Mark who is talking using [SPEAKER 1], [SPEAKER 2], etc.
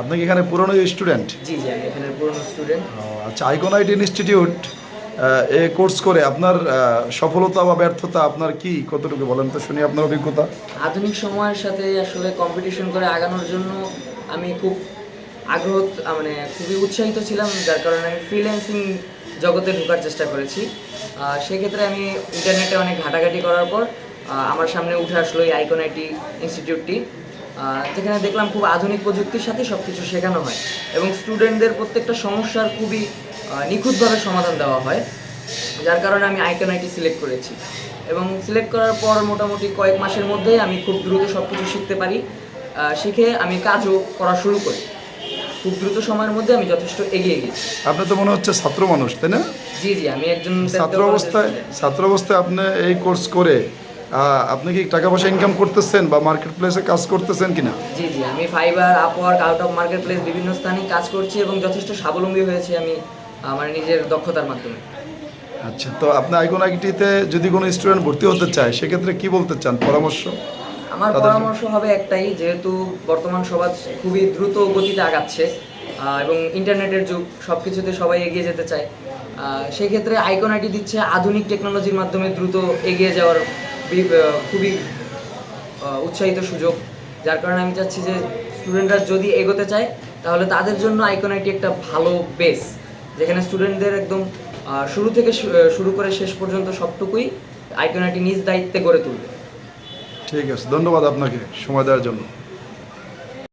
[SPEAKER 1] আপনি কি এখানে পুরনো স্টুডেন্ট
[SPEAKER 2] জি জি আমি এখানে পুরনো স্টুডেন্ট
[SPEAKER 1] আচ্ছা আইকন আইটি ইনস্টিটিউট এ কোর্স করে আপনার সফলতা বা ব্যর্থতা আপনার কি? কতটুকু বলেন তো শুনি আপনার অভিজ্ঞতা।
[SPEAKER 2] আধুনিক সময়ের সাথে আসলে কম্পিটিশন করে আগানোর জন্য আমি খুব আগ্রহ মানে খুবই উৎসাহিত ছিলাম যার কারণে আমি ফ্রিল্যান্সিং জগতে ঢোকার চেষ্টা করেছি। সেক্ষেত্রে আমি ইন্টারনেটে অনেক ঘাটাঘাটি করার পর আমার সামনে উঠে আসলো এই আইকন আইটি ইনস্টিটিউটটি যেখানে দেখলাম খুব আধুনিক প্রযুক্তির সাথে সব কিছু শেখানো হয় এবং স্টুডেন্টদের প্রত্যেকটা সমস্যার খুবই নিখুঁতভাবে সমাধান দেওয়া হয় যার কারণে আমি আইকন আইটি সিলেক্ট করেছি। এবং সিলেক্ট করার পর মোটামুটি কয়েক মাসের মধ্যেই আমি খুব দ্রুত সব কিছু শিখতে পারি শিখে আমি কাজও করা শুরু করি। খুব দ্রুত সময়ের মধ্যে আমি যথেষ্ট এগিয়ে গেছি।
[SPEAKER 1] আপনি তো মনে হচ্ছে ছাত্র মানুষ তাই না?
[SPEAKER 2] জি জি আমি একজন
[SPEAKER 1] ছাত্র অবস্থায় ছাত্র অবস্থায় আপনি এই কোর্স করে আপনি কি টাকা পয়সা ইনকাম করতেছেন বা মার্কেট প্লেসে কাজ করতেছেন কিনা?
[SPEAKER 2] জি জি আমি Fiverr Upwork out of marketplace বিভিন্ন স্থানে কাজ করছি এবং যথেষ্ট স্বাবলম্বী হয়েছি আমি আমার নিজের দক্ষতার মাধ্যমে।
[SPEAKER 1] আচ্ছা তো আপনি আইকন আইটিতে যদি কোনো স্টুডেন্ট ভর্তি হতে চায় সেক্ষেত্রে কি বলতে চান? পরামর্শ?
[SPEAKER 2] আমার পরামর্শ হবে একটাই যেহেতু বর্তমান সমাজ খুবই দ্রুত গতিতে আগাচ্ছে এবং ইন্টারনেটের যুগ সব কিছুতে সবাই এগিয়ে যেতে চায়। সেক্ষেত্রে আইকন আইটি দিচ্ছে আধুনিক টেকনোলজির মাধ্যমে দ্রুত এগিয়ে যাওয়ার খুবই উৎসাহিত সুযোগ। যার কারণে আমি চাচ্ছি যে স্টুডেন্টরা যদি এগোতে চায়, তাহলে তাদের জন্য আইকন আইটি একটা ভালো বেস যেখানে স্টুডেন্টদের একদম শুরু থেকে শুরু করে শেষ পর্যন্ত সবটুকুই আইকন আইটি নিজ দায়িত্বে গড়ে তুলবে।
[SPEAKER 1] ঠিক আছে, ধন্যবাদ আপনাকে সময় দেওয়ার জন্য।